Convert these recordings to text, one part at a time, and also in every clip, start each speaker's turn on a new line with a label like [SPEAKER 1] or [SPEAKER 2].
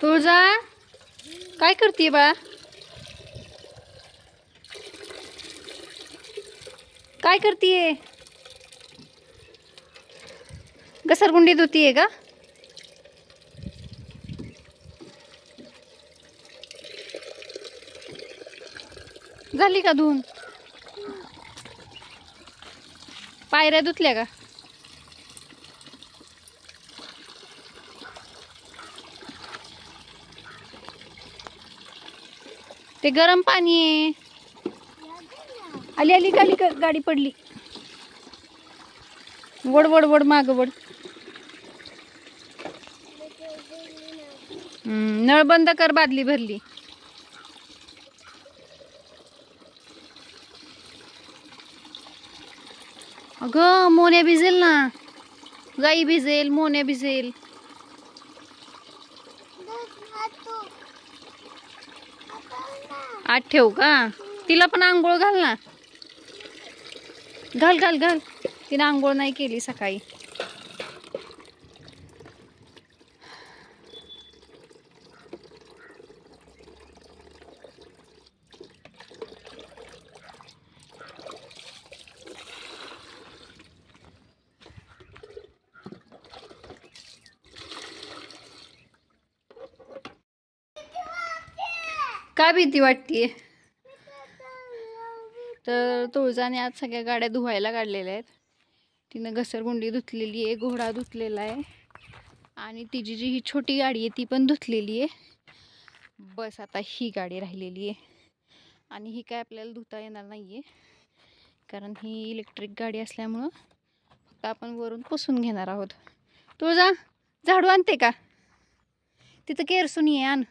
[SPEAKER 1] तुळजा काय करते बाळा काय करतीये? घसरगुंडी धुतीये का? झाली का धुवून? पायऱ्या धुतल्या का? ते गरम पाणी आहे. आली आली गाली गाडी पडली. वड वड वड माग वड. नळ बंद कर बादली भरली. अगं मोन्या भिजेल ना. गाई भिजेल मोन्या भिजेल. आठ ठेवू का? तिला पण आंघोळ घाल ना. घाल घाल घाल. तिनं आंघोळ नाही केली सकाळी. काय भीती वाटतीये? तर तुळजाने आज सगळ्या गाड्या धुवायला काढलेल्या आहेत. तिनं घसरगुंडी धुतलेली आहे घोडा धुतलेला आहे. आणि तिची जी ही छोटी गाडी आहे ती पण धुतलेली आहे. बस आता ही गाडी राहिलेली आहे. आणि ही काय आपल्याला धुता येणार नाही आहे कारण ही इलेक्ट्रिक गाडी असल्यामुळं फक्त आपण वरून पुसून घेणार आहोत. तुळजा झाडू आणते का? तिथं केरसुनी आहे आण.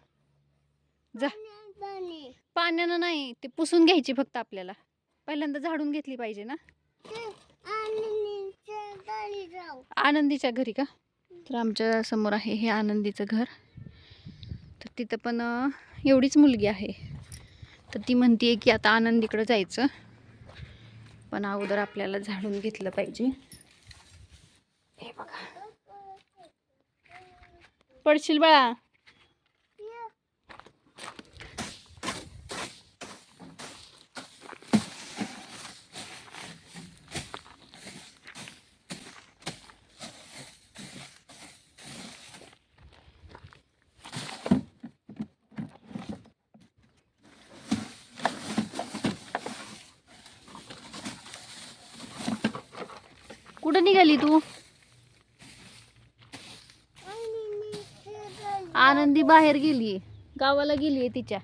[SPEAKER 1] जा. पाण्यानं नाही ते पुसून घ्यायची फक्त आपल्याला. पहिल्यांदा झाडून घेतली पाहिजे ना. आनंदीच्या घरी का? तर आमच्यासमोर आहे हे आनंदीचं घर. तर तिथं पण एवढीच मुलगी आहे. तर ती म्हणते की आता आनंदीकडं जायचं. पण अगोदर आपल्याला झाडून घेतलं पाहिजे. हे बघा. पडशील बाळा. कुठं निघाली तू? आनंदी बाहेर गेली गावाला गेली तिच्या.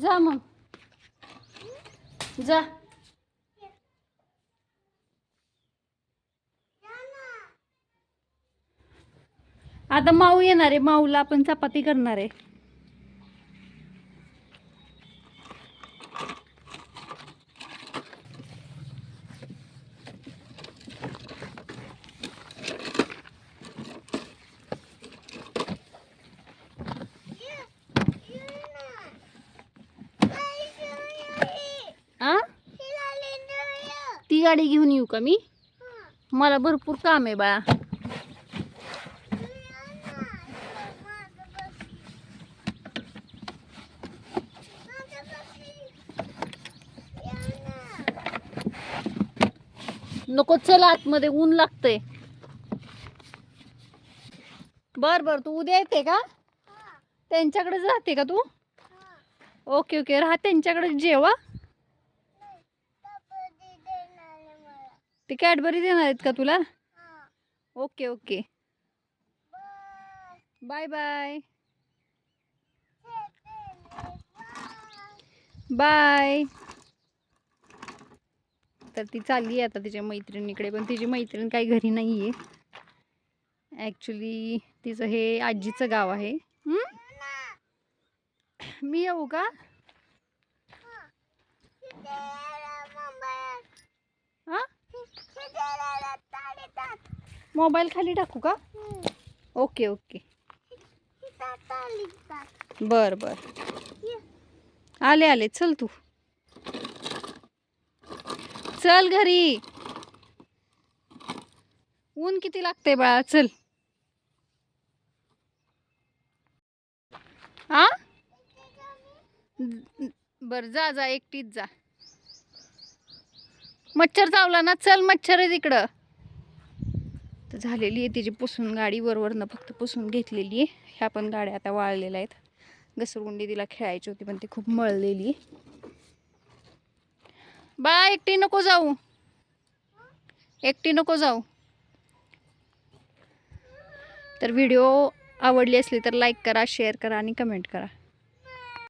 [SPEAKER 1] जा मग. जा. आता माऊ येणार आहे. माऊला आपण चपाती करणार आहे. ती गाडी घेऊन येऊ का मी? मला भरपूर काम आहे बाळा. नको चला आतमध्ये ऊन लागतंय. बर बर तू उद्या येते का? त्यांच्याकडे जाते का तू? ओके ओके राहा त्यांच्याकडे जेवा. ते कॅडबरी देणार आहेत का तुला? Okay okay. Bye bye. Bye. तर ती चालली आहे आता तिच्या मैत्रिणीकडे पण तिची मैत्रीण काही घरी नाही आहे ॲक्च्युली तिचं हे आजीचं गाव आहे. हं? मी येऊ का? मोबाईल खाली टाकू का? Okay okay. बर बर. आले आले. चल तू. चल घरी. ऊन किती लागते बाळा? चल. आ? बर जा जा. एकटीच जा. मच्छर चावला ना? चल मच्छर आहे तिकडं तर झालेली आहे. तिची पुसून गाडी वरवरनं फक्त पुसून घेतलेली आहे. ह्या पण गाड्या आता वाळलेल्या आहेत. घसरगुंडी तिला खेळायची होती पण ती खूप मळलेली आहे. बाळा एकटी नको जाऊ. एकटी नको जाऊ. तर व्हिडिओ आवडली असली तर लाईक करा शेअर करा आणि कमेंट करा.